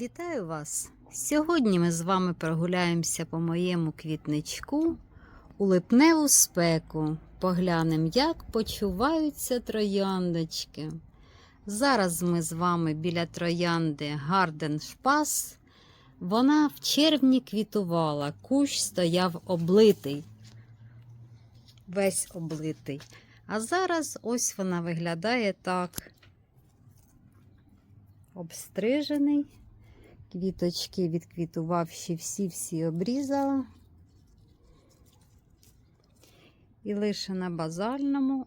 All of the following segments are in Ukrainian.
Вітаю вас! Сьогодні ми з вами прогуляємося по моєму квітничку у липневу спеку. Поглянемо, як почуваються трояндочки. Зараз ми з вами біля троянди Гарден Шпас. Вона в червні квітувала, кущ стояв облитий, весь облитий. А зараз ось вона виглядає так. Обстрижений. Квіточки відквітувавши всі-всі обрізала. І лише на базальному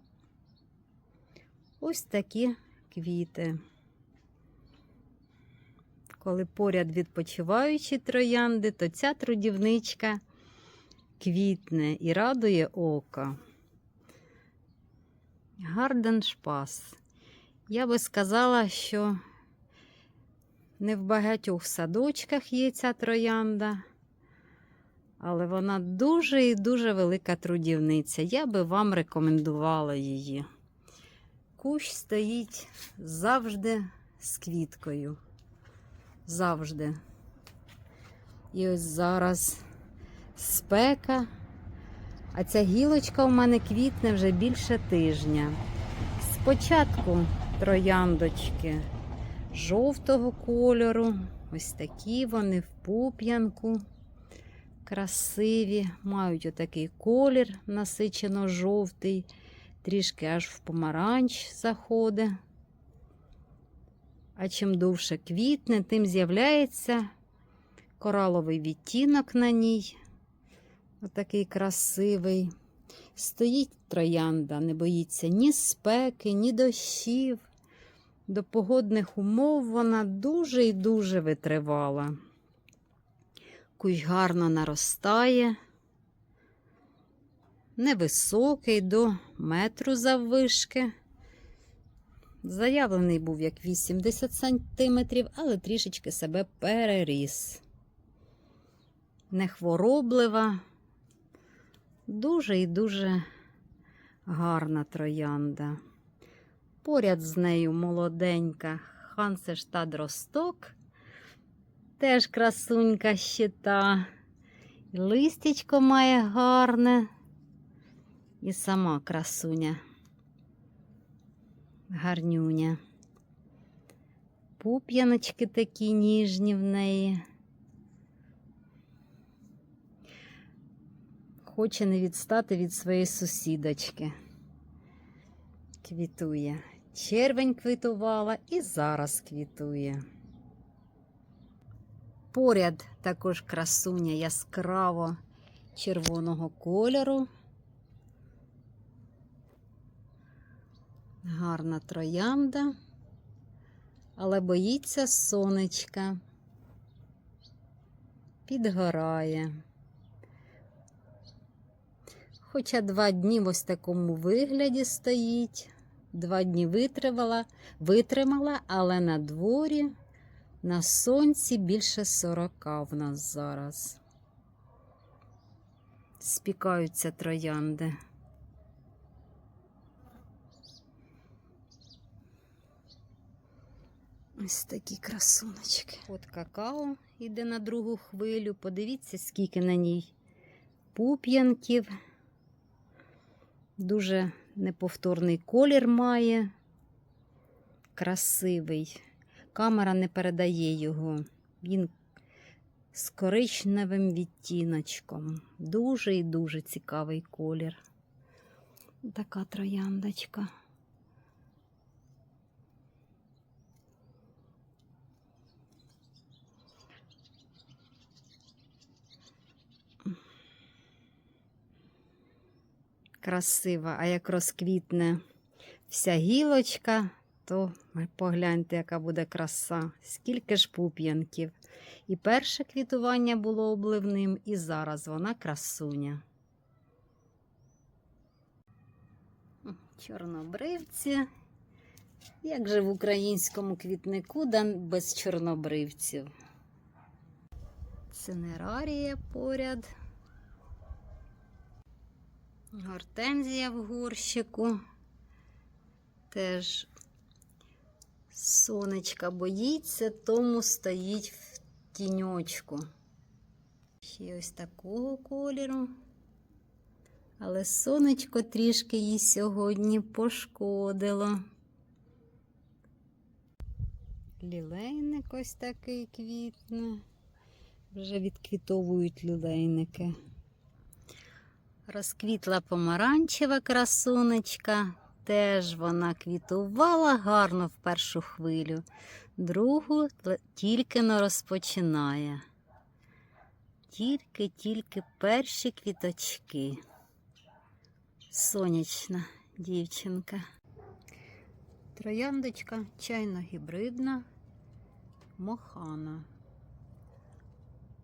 ось такі квіти. Коли поряд відпочиваючі троянди, то ця трудівничка квітне і радує око. Гарден шпас. Я би сказала, що не в багатьох садочках є ця троянда, але вона дуже і дуже велика трудівниця. Я би вам рекомендувала її. Кущ стоїть завжди з квіткою. Завжди. І ось зараз спека, а ця гілочка у мене квітне вже більше тижня. Спочатку трояндочки жовтого кольору. Ось такі вони в пуп'янку. Красиві, мають отакий колір насичено жовтий, трішки аж в помаранч заходить. А чим довше квітне, тим з'являється кораловий відтінок на ній. Отакий красивий. Стоїть троянда, не боїться ні спеки, ні дощів. До погодних умов вона дуже і дуже витривала. Кущ гарно наростає, невисокий до метру заввишки. Заявлений був як 80 сантиметрів, але трішечки себе переріс. Нехвороблива, дуже і дуже гарна троянда. Поряд з нею молоденька Хансештад Росток, теж красунька щита. Листячко має гарне. І сама красуня. Гарнюня. Пуп'яночки такі ніжні в неї. Хоче не відстати від своєї сусідочки. Квітує. Червень квітувала і зараз квітує. Поряд також красуня яскраво червоного кольору. Гарна троянда, але боїться сонечка. Підгорає. Хоча два дні в ось такому вигляді стоїть. Два дні витримала, витримала, але на дворі на сонці більше 40 в нас зараз. Спікаються троянди. Ось такі красуночки. От какао йде на другу хвилю. Подивіться, скільки на ній пуп'янків. Дуже неповторний колір має. Красивий. Камера не передає його. Він з коричневим відтіночком. Дуже і дуже цікавий колір. Така трояндочка. Красива, а як розквітне вся гілочка, то погляньте, яка буде краса, скільки ж пуп'янків. І перше квітування було обливним, і зараз вона красуня. Чорнобривці. Як же в українському квітнику да без чорнобривців? Цинерарія поряд. Гортензія в горщику. Теж Сонечка боїться, тому стоїть в тіньочку. Ще ось такого кольору. Але сонечко трішки їй сьогодні пошкодило. Лілейник ось такий квітне. Вже відквітовують лілейники. Розквітла помаранчева красунечка. Теж вона квітувала гарно в першу хвилю, другу тільки но розпочинає. Тільки-тільки перші квіточки. Сонячна дівчинка. Трояндочка чайно-гібридна, мохана.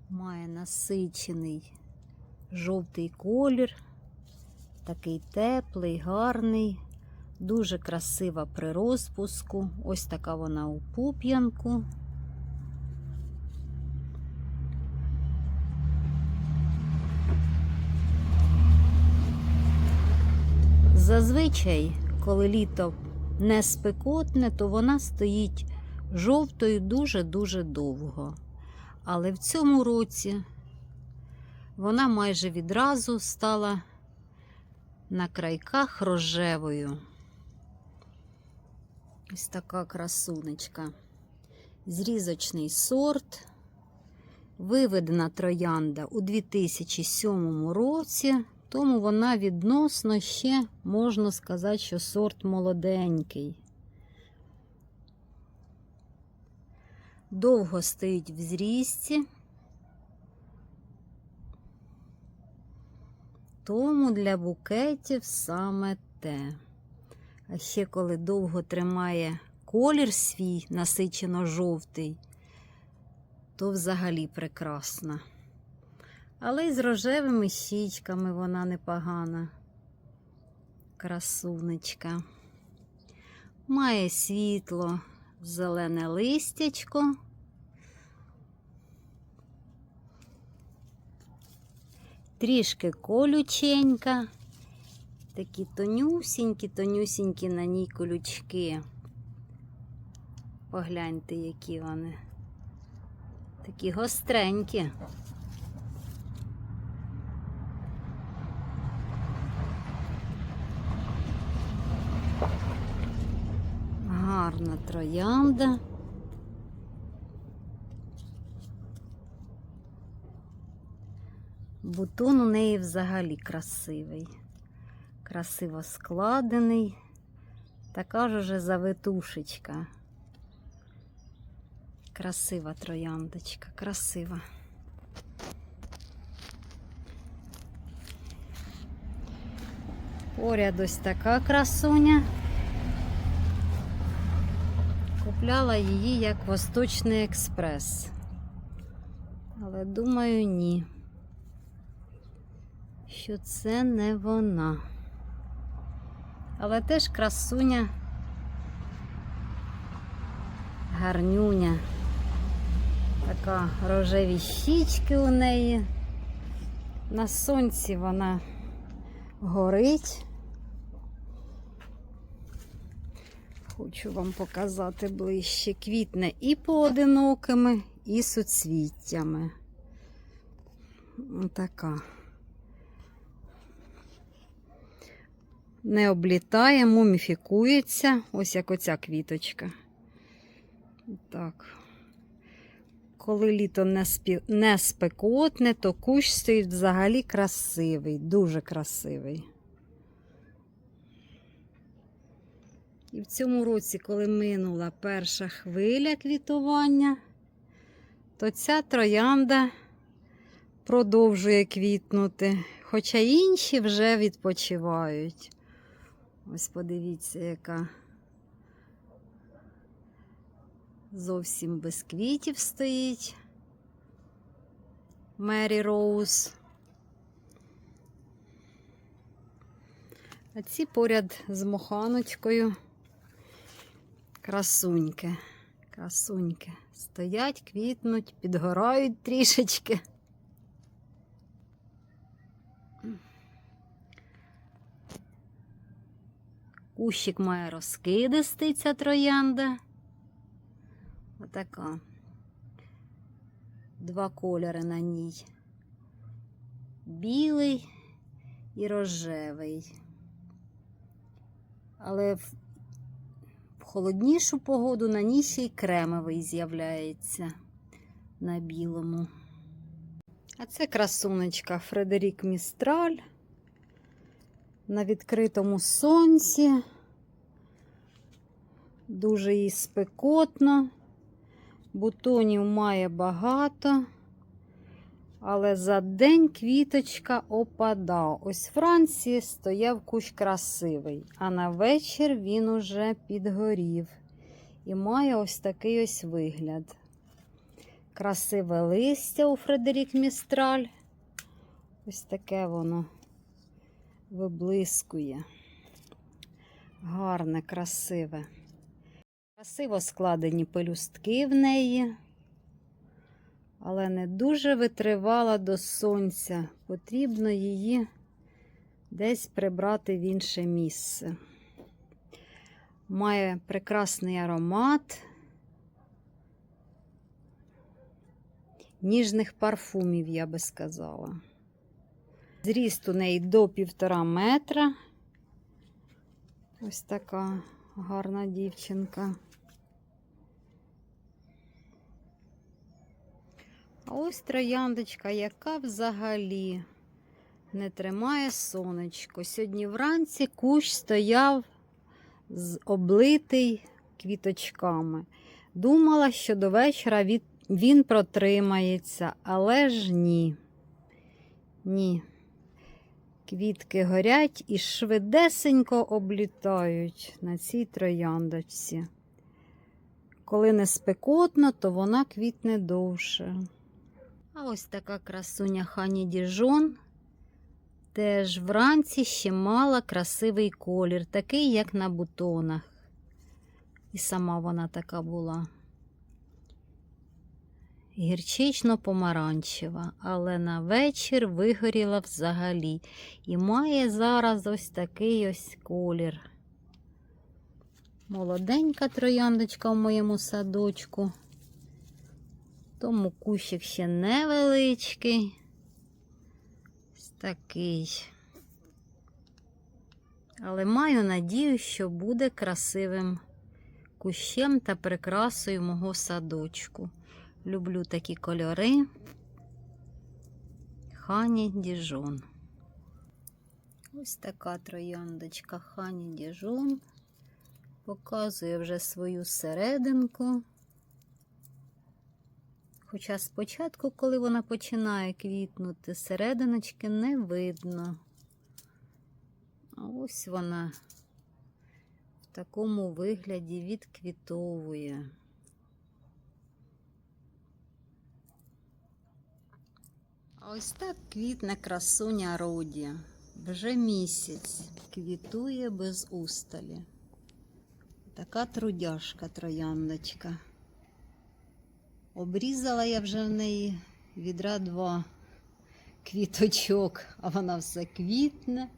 Має насичений жовтий колір, такий теплий, гарний, дуже красива при розпуску. Ось така вона у пуп'янку. Зазвичай, коли літо не спекотне, то вона стоїть жовтою дуже-дуже довго. Але в цьому році вона майже відразу стала на крайках рожевою. Ось така красунечка. Зрізочний сорт. Виведена троянда у 2007 році, тому вона відносно ще можна сказати, що сорт молоденький. Довго стоїть в зрісті. Тому для букетів саме те. А ще коли довго тримає колір свій насичено жовтий, то взагалі прекрасна. Але й з рожевими щічками вона непогана. Красунечка. Має світло, зелене листячко. Трішки колюченька. Такі тонюсінькі, тонюсінькі на ній колючки. Погляньте, які вони. Такі гостренькі. Гарна троянда. Бутон у неї взагалі красивий, красиво складений, така ж уже завитушечка. Красива трояндочка, красива. Поряд ось така красуня. Купляла її як Восточний експрес. Але думаю, ні. Що це не вона. Але теж красуня. Гарнюня. Така рожеві щічки у неї. На сонці вона горить. Хочу вам показати ближче. Квітне і поодинокими, і суцвіттями. Така. Не облітає, муміфікується, ось як оця квіточка. Так. Коли літо не, спі... не спекотне, то кущ стоїть взагалі красивий, дуже красивий. І в цьому році, коли минула перша хвиля квітування, то ця троянда продовжує квітнути, хоча інші вже відпочивають. Ось подивіться, яка зовсім без квітів стоїть. Мері Роуз. А ці поряд з моханочкою. Красуньки, красуньки. Стоять, квітнуть, підгорають трішечки. Кущик має розкидистий ця троянда. Отака. Два кольори на ній. Білий і рожевий. Але в холоднішу погоду на ній ще й кремовий з'являється на білому. А це красунечка Фредерік Містраль на відкритому сонці. Дуже їй спекотно. Бутонів має багато. Але за день квіточка опада. Ось в Франції стояв кущ красивий, а на вечір він уже підгорів і має ось такий ось вигляд. Красиве листя у Фредерік Містраль. Ось таке воно виблискує. Гарне, красиве. Красиво складені пелюстки в неї, але не дуже витривала до сонця. Потрібно її десь прибрати в інше місце. Має прекрасний аромат ніжних парфумів, я би сказала. Зріст у неї до півтора метра. Ось така гарна дівчинка. А ось трояндочка, яка взагалі не тримає сонечко. Сьогодні вранці кущ стояв з облитий квіточками. Думала, що до вечора він протримається, але ж ні. Ні. Квітки горять і швидесенько облітають на цій трояндочці. Коли не спекотно, то вона квітне довше. А ось така красуня Хані Діжон. Теж вранці ще мала красивий колір, такий, як на бутонах. І сама вона така була. Гірчично-помаранчева, але на вечір вигоріла взагалі. І має зараз ось такий ось колір. Молоденька трояндочка в моєму садочку. Тому кущик ще невеличкий. Ось такий. Але маю надію, що буде красивим кущем та прикрасою мого садочку. Люблю такі кольори. Хані Діжон. Ось така трояндочка Хані Діжон. Показує вже свою серединку. Хоча спочатку, коли вона починає квітнути, серединочки не видно. Ось вона в такому вигляді відквітовує. Ось так квітне красуня Роді. Вже місяць квітує без усталі. Така трудяшка трояндочка. Обрізала я вже в неї відра два квіточок, а вона все квітне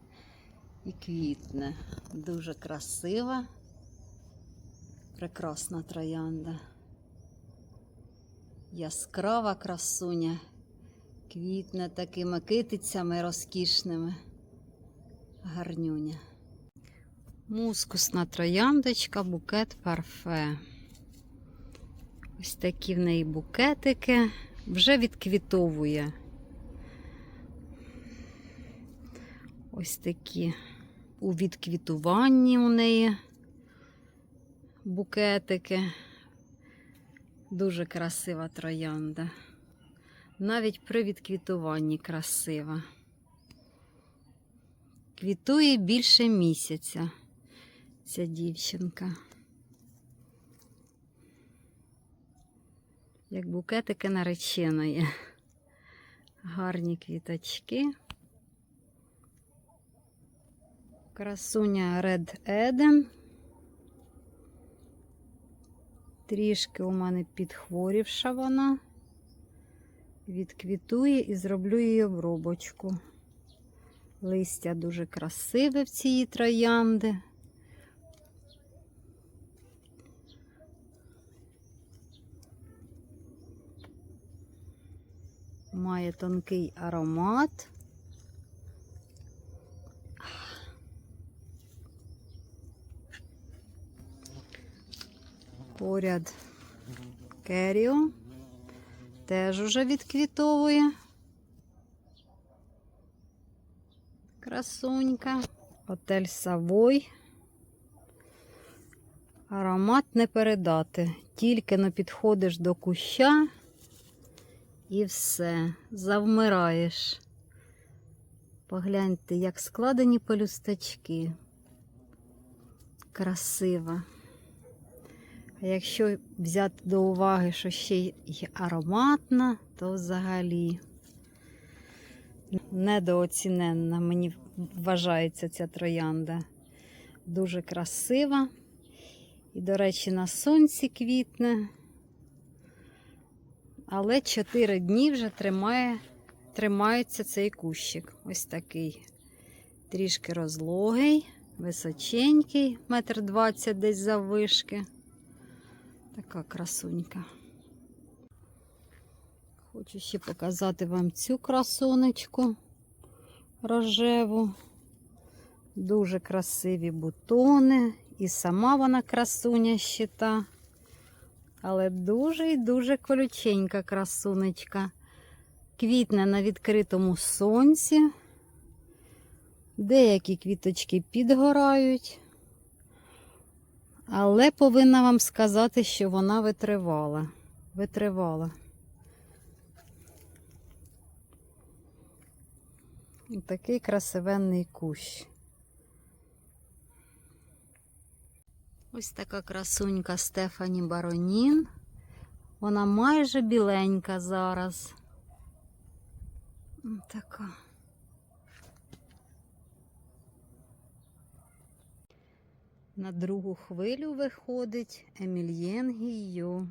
і квітне. Дуже красива, прекрасна троянда. Яскрава красуня, квітне такими китицями розкішними. Гарнюня. Мускусна трояндочка, букет парфе. Ось такі в неї букетики. Вже відквітовує. Ось такі у відквітуванні у неї букетики. Дуже красива троянда. Навіть при відквітуванні красива. Квітує більше місяця ця дівчинка. Як букетики нареченої. Гарні квіточки. Красуня Red Eden. Трішки у мене підхворівша вона відквітує і зроблю її обробочку. Листя дуже красиве в цій троянди. Має тонкий аромат. Поряд керіо теж уже відквітовує. Красунька. Отель Савой. Аромат не передати. Тільки но підходиш до куща і все, завмираєш. Погляньте, як складені пелюсточки. Красиво. А якщо взяти до уваги, що ще й ароматна, то взагалі недооціненна, мені вважається ця троянда. Дуже красива. І, до речі, на сонці квітне. Але 4 дні вже тримає, тримається цей кущик. Ось такий. Трішки розлогий, височенький, метр двадцять десь заввишки. Така красунька. Хочу ще показати вам цю красунечку рожеву. Дуже красиві бутони. І сама вона красуня щита. Але дуже і дуже колюченька красунечка. Квітне на відкритому сонці. Деякі квіточки підгорають. Але повинна вам сказати, що вона витривала. Витривала. Такий красивенний кущ. Ось така красунька Стефані Баронін. Вона майже біленька зараз. Така. На другу хвилю виходить Емільєн Гійо.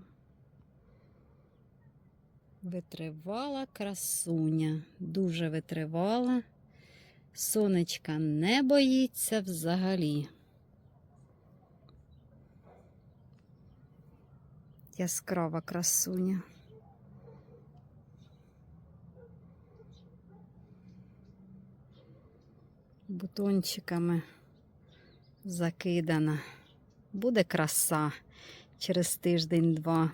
Витривала красуня, дуже витривала. Сонечка не боїться взагалі. Яскрава красуня. Бутончиками закидана. Буде краса через тиждень-два.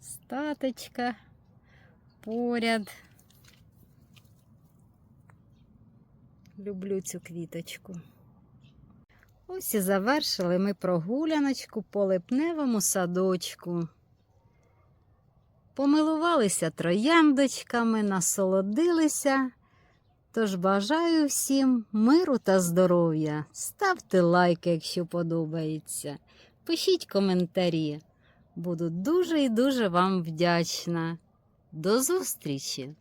Статочка поряд. Люблю цю квіточку. Ось і завершили ми прогуляночку по липневому садочку. Помилувалися трояндочками, насолодилися. Тож бажаю всім миру та здоров'я. Ставте лайки, якщо подобається. Пишіть коментарі. Буду дуже і дуже вам вдячна. До зустрічі!